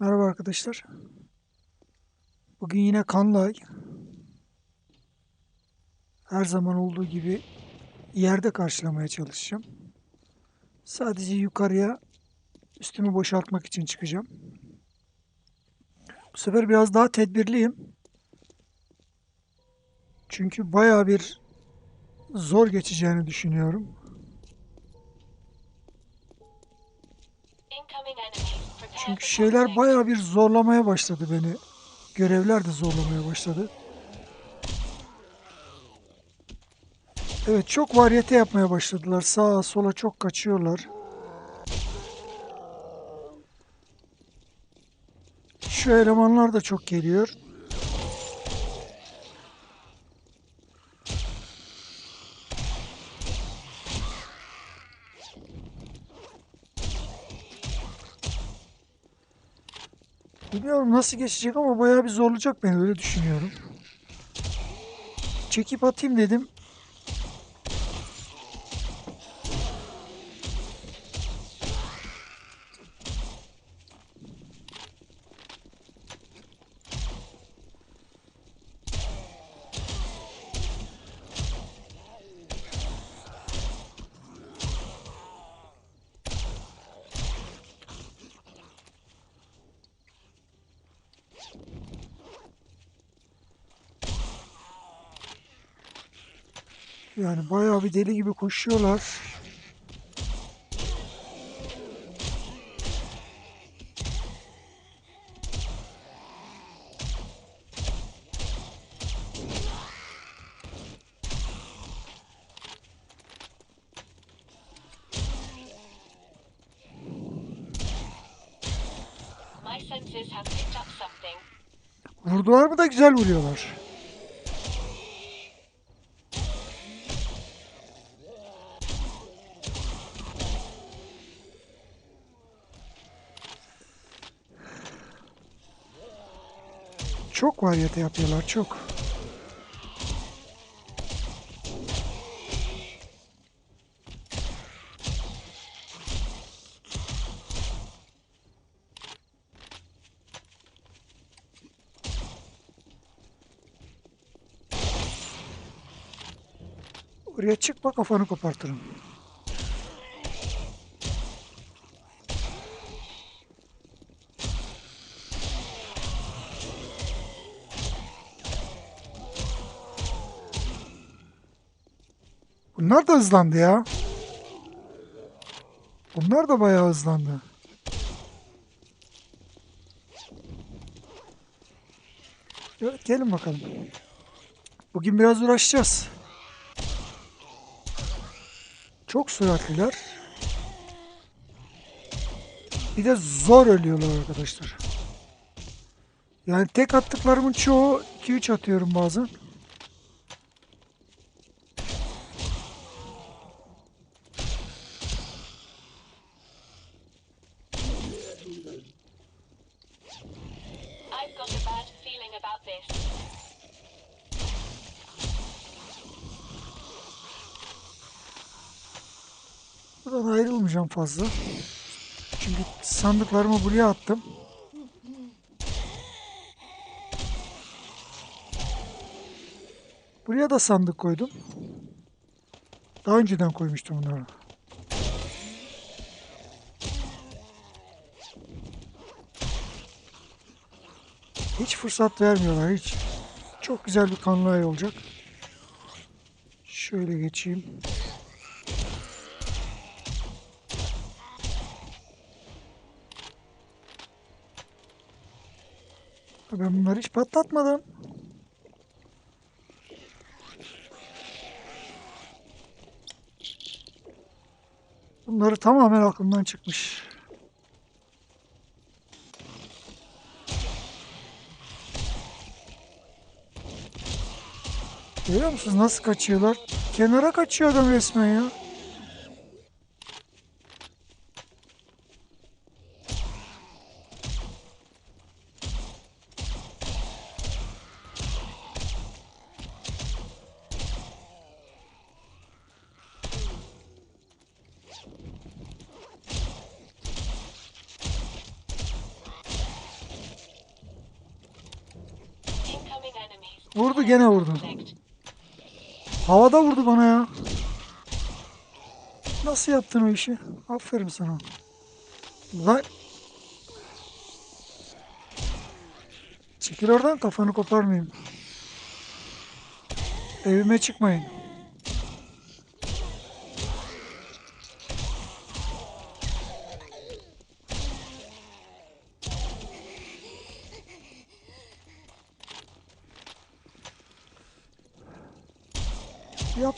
Merhaba arkadaşlar. Bugün yine kanlı ay. Her zaman olduğu gibi yerde karşılamaya çalışacağım. Sadece yukarıya üstümü boşaltmak için çıkacağım. Bu sefer biraz daha tedbirliyim. Çünkü bayağı bir zor geçeceğini düşünüyorum. Çünkü şeyler bayağı bir zorlamaya başladı beni. Görevler de zorlamaya başladı. Evet çok varyete yapmaya başladılar. Sağa sola çok kaçıyorlar. Şu elemanlar da çok geliyor. Bilmiyorum nasıl geçecek ama bayağı bir zorlayacak beni öyle düşünüyorum. Çekip atayım dedim. Yani bayağı bir deli gibi koşuyorlar. Vurdular mı da güzel vuruyorlar. Çok varyete yapıyorlar çok. Oraya çıkma kafanı kopartırım. Bunlar da hızlandı ya. Bunlar da bayağı hızlandı. Evet gelin bakalım. Bugün biraz uğraşacağız. Çok süratliler. Bir de zor ölüyorlar arkadaşlar. Yani tek attıklarımın çoğu 2-3 atıyorum bazen. Got a bad feeling about this. Buradan ayrılmayacağım fazla. Çünkü sandıklarımı buraya attım. Buraya da sandık koydum. Daha önceden koymuştum bunları. Hiç fırsat vermiyorlar hiç. Çok güzel bir kanlı ay olacak. Şöyle geçeyim. Ben bunları hiç patlatmadım. Bunları tamamen aklımdan çıkmış. Görüyor musunuz nasıl kaçıyorlar? Kenara kaçıyor adam resmen ya. Vurdu gene vurdu. Havada vurdu bana ya. Nasıl yaptın o işi? Aferin sana. Lan. Çekil oradan kafanı koparmayayım. Evime çıkmayın.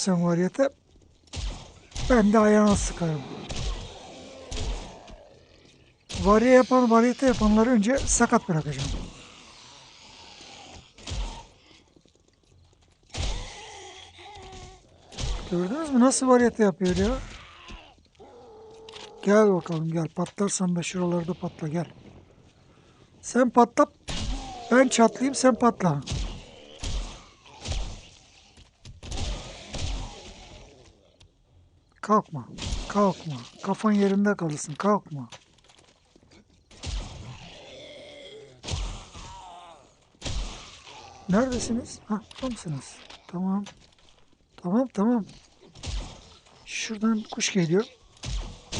Sen variyete. Ben de ayağına sıkarım. Variye yapan, variyete yapanları önce sakat bırakacağım. Gördünüz mü nasıl variyete yapıyor ya? Gel bakalım gel. Patlarsan da şuralarda patla gel. Sen patla. Ben çatlayayım sen patla. Kalkma. Kalkma. Kafan yerinde kalırsın. Kalkma. Neredesiniz? Ha, burada mısınız? Tamam. Tamam, tamam. Şuradan kuş geliyor.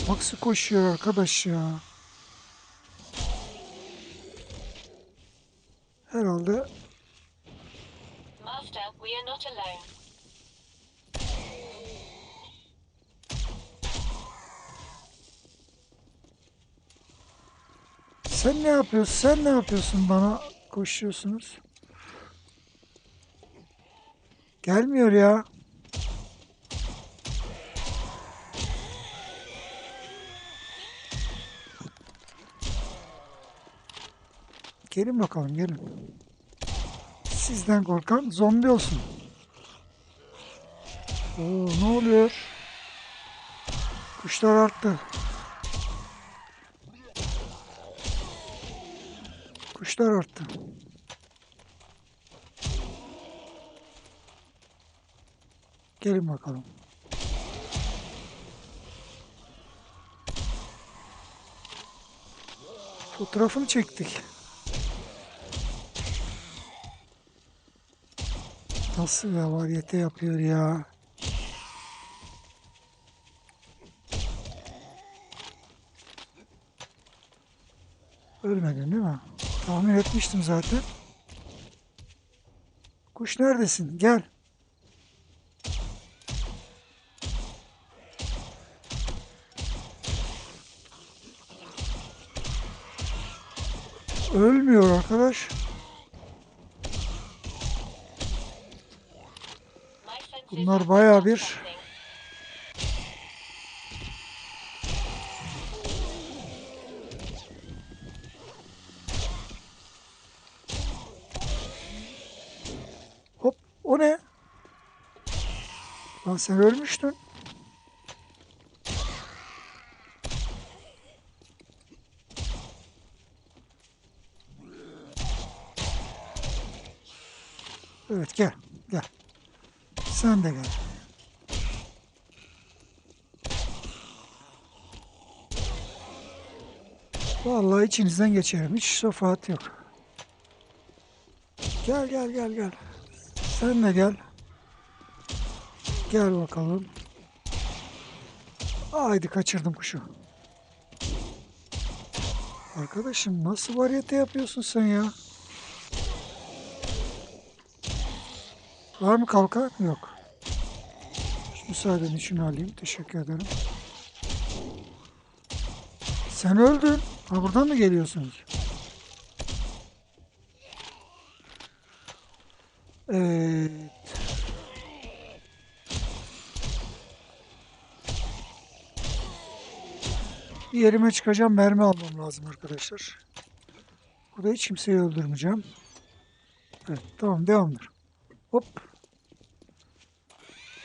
Maksı koşuyor arkadaş ya. Yapıyorsun? Sen ne yapıyorsun bana koşuyorsunuz? Gelmiyor ya. Gelin bakalım gelin. Sizden korkan zombi olsun. Oo, ne oluyor? Kuşlar arttı. Kuşlar arttı. Gelin bakalım. Fotoğrafını çektik. Nasıl ya variyete yapıyor ya. Ölmedin değil mi? Tahmin etmiştim zaten. Kuş neredesin? Gel. Ölmüyor arkadaş. Bunlar up bir- Lan sen ölmüştün. Evet gel gel. Sen de gel. Vallahi içinizden geçerim. Hiç şefaat yok. Gel gel gel gel. Sen de gel. Gel bakalım. Haydi kaçırdım kuşu. Arkadaşım nasıl variyete yapıyorsun sen ya? Var mı kalkan? Yok. Şu Müsaaden için alayım. Teşekkür ederim. Sen öldün. Ha buradan mı geliyorsunuz? Evet. Bir yerime çıkacağım. Mermi almam lazım arkadaşlar. Burada hiç kimseyi öldürmeyeceğim. Evet tamam devamdır. Hop.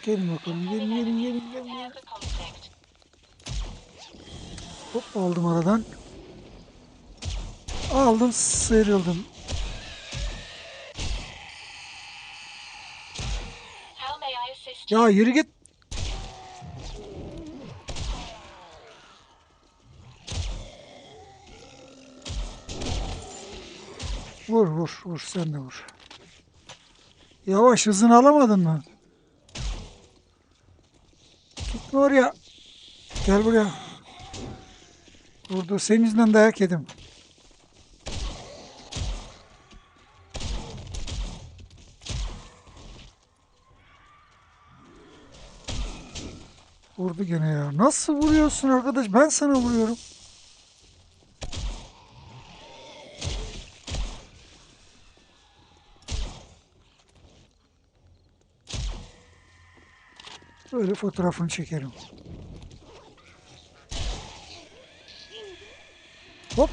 Gelin bakalım. Gelin gelin gelin gelin. Hop aldım aradan. Aldım sıyrıldım. Ya yürü git. Vur vur vur sen de vur. Yavaş hızını alamadın mı? Gitme oraya. Gel buraya. Burada senin yüzünden dayak yedim. Vurdu gene ya. Nasıl vuruyorsun arkadaş? Ben sana vuruyorum. Böyle fotoğrafını çekerim. Hop.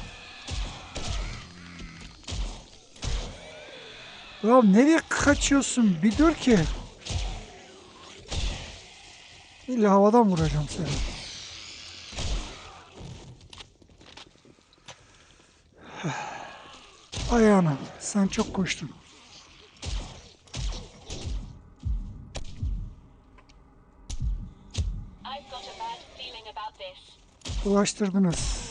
Ya nereye kaçıyorsun? Bir dur ki. İlla havadan vuracağım seni. Ayağına. Sen çok koştun. Ulaştırdınız.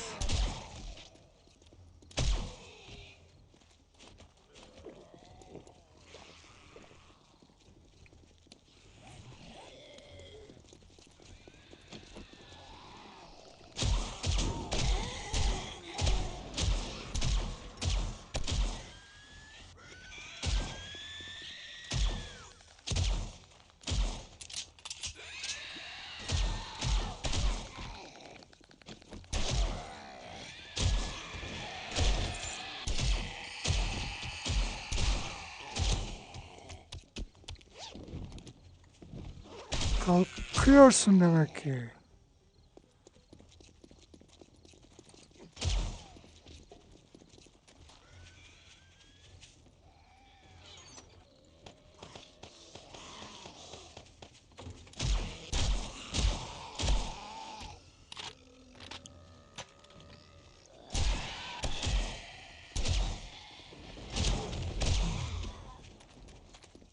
Kalkıyorsun demek ki.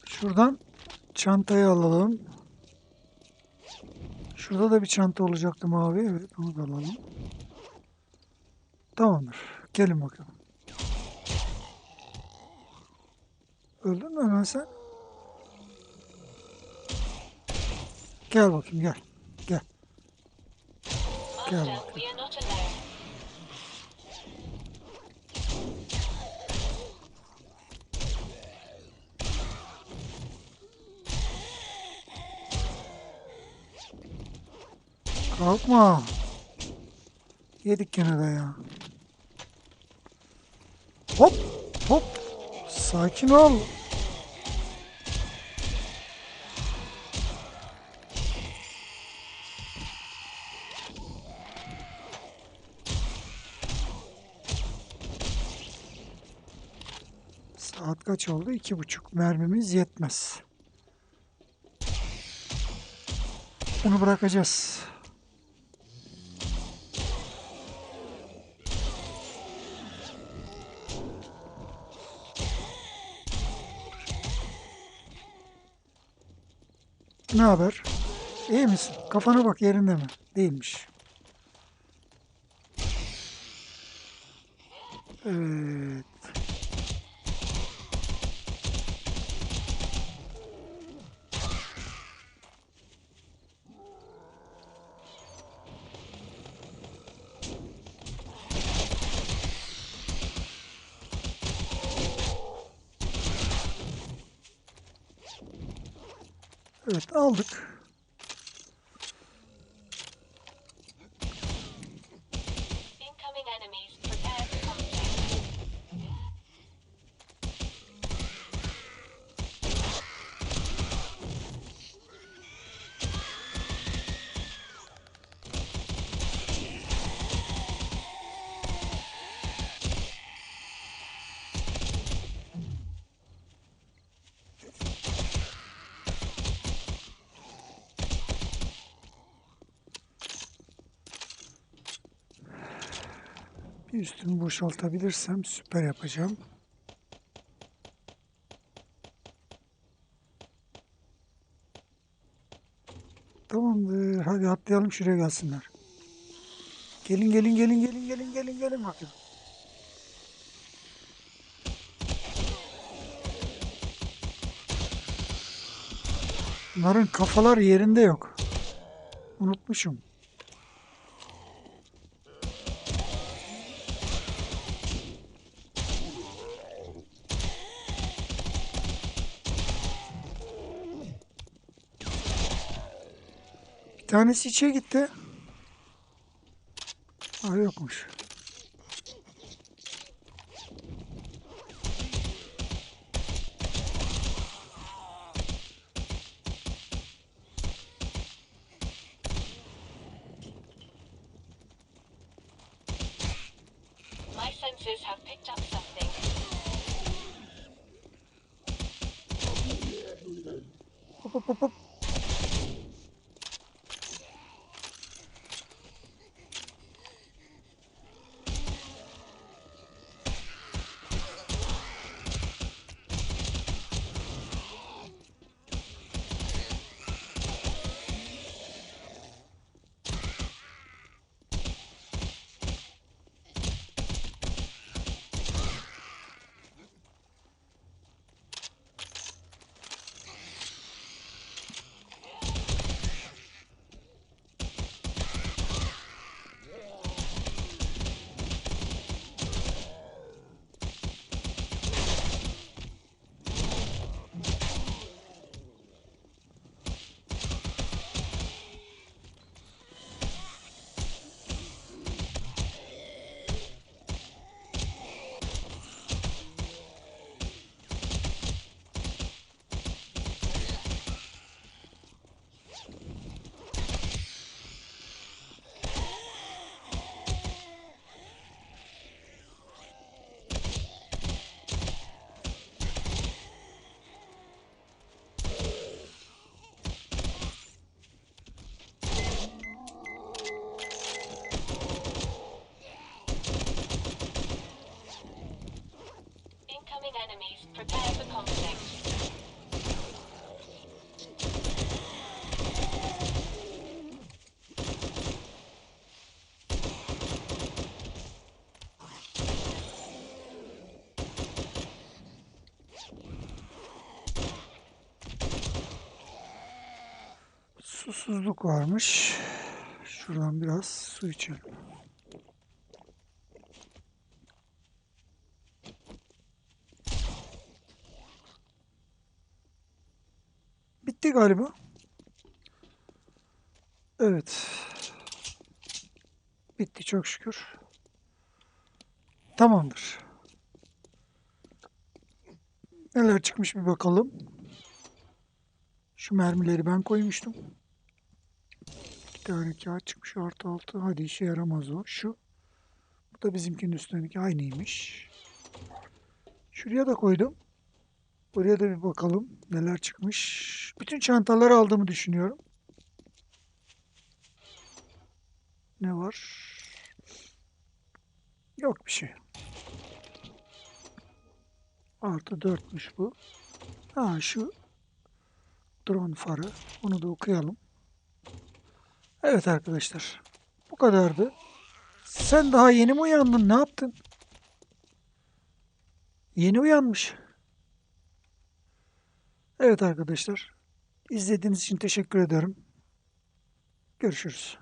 Şuradan çantayı alalım. Şurada da bir çanta olacaktı mavi. Evet onu da alalım. Tamamdır. Gelin bakalım. Öldün mü hemen sen? Gel bakayım gel. Gel. Gel Master, Kalkma. Yedik gene de ya. Hop hop. Sakin ol. Saat kaç oldu? İki buçuk. Mermimiz yetmez. Bunu bırakacağız. Ne haber? İyi misin? Kafana bak yerinde mi? Değilmiş. Evet. Evet aldık. Üstünü boşaltabilirsem süper yapacağım. Tamamdır. Hadi atlayalım şuraya gelsinler. Gelin gelin gelin gelin gelin gelin gelin bakın. Bunların kafalar yerinde yok. Unutmuşum. Tanesi içe gitti. Aa yokmuş. Susuzluk varmış. Şuradan biraz su içelim. Bitti galiba. Evet. Bitti çok şükür. Tamamdır. Neler çıkmış bir bakalım. Şu mermileri ben koymuştum. İki tane kağıt çıkmış artı altı. Hadi işe yaramaz o. Şu. Bu da bizimkinin üstündeki aynıymış. Şuraya da koydum. Buraya da bir bakalım neler çıkmış. Bütün çantaları aldığımı düşünüyorum. Ne var? Yok bir şey. Artı dörtmüş bu. Ha şu drone farı. Onu da okuyalım. Evet arkadaşlar. Bu kadardı. Sen daha yeni mi uyandın? Ne yaptın? Yeni uyanmış. Evet arkadaşlar. İzlediğiniz için teşekkür ederim. Görüşürüz.